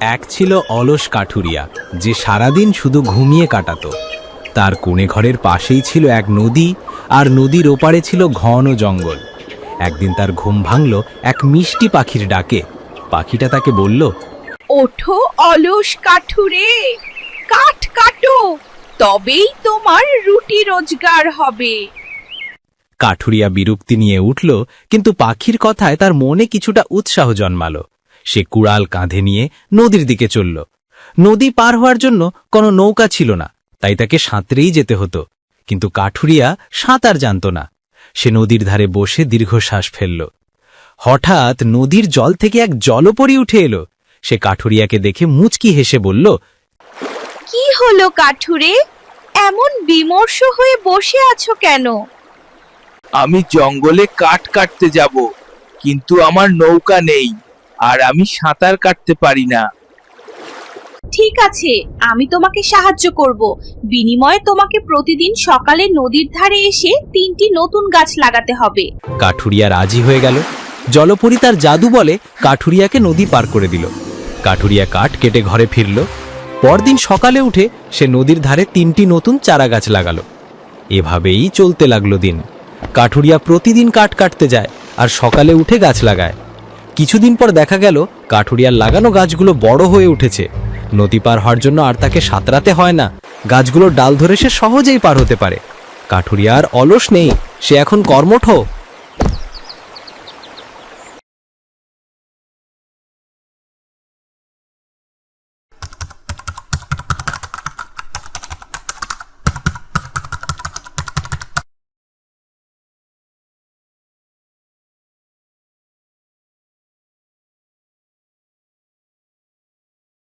এক ছিল অলস কাঠুরিয়া যে সারাদিন শুধু ঘুমিয়ে কাটাতো। তার কোণে ঘরের পাশেই ছিল এক নদী আর নদীর ওপারে ছিল ঘন জঙ্গল। একদিন তার ঘুম ভাঙল এক মিষ্টি পাখির ডাকে। পাখিটা তাকে বলল ওঠো অলস কাঠুরে কাঠ কাটো তবেই তোমার রুটি রোজগার হবে। কাঠুরিয়া বিরক্তি নিয়ে উঠল কিন্তু পাখির কথায় তার মনে কিছুটা উৎসাহ জন্মালো। সে কুড়াল কাঁধে নিয়ে নদীর দিকে চলল। নদী পার হওয়ার জন্য কোনো নৌকা ছিল না তাই তাকে সাঁতরেই যেতে হতো। কিন্তু কাঠুরিয়া সাঁতার জানত না। সে নদীর ধারে বসে দীর্ঘশ্বাস ফেলল। হঠাৎ নদীর জল থেকে এক জলপরি উঠে এলো। সে কাঠুরিয়াকে দেখে মুচকি হেসে বলল কি হলো কাঠুরে? এমন বিমর্ষ হয়ে বসে আছো কেন? আমি জঙ্গলে কাঠ কাটতে যাব কিন্তু আমার নৌকা নেই। আর আমি সাঁতার কাটতে পারি না। ঠিক আছে আমি তোমাকে সাহায্য করব। বিনিময়ে তোমাকে প্রতিদিন সকালে নদীর ধারে এসে তিনটি নতুন গাছ লাগাতে হবে। কাঠুরিয়া রাজি হয়ে গেল। জলপরি তার জাদু বলে কাঠুরিয়াকে নদী পার করে দিল। কাঠুরিয়া কাঠ কেটে ঘরে ফিরল। পরদিন সকালে উঠে সে নদীর ধারে তিনটি নতুন চারা গাছ লাগালো। এভাবেই চলতে লাগল দিন। কাঠুরিয়া প্রতিদিন কাঠ কাটতে যায় আর সকালে উঠে গাছ লাগায়। কিছুদিন পর দেখা গেল কাঠুরিয়ার লাগানো গাছগুলো বড় হয়ে উঠেছে। নদী পার হওয়ার জন্য আর তাকে সাঁতরাতে হয় না। গাছগুলোর ডাল ধরে সে সহজেই পার হতে পারে। কাঠুরিয়ার অলস নেই, সে এখন কর্মঠ।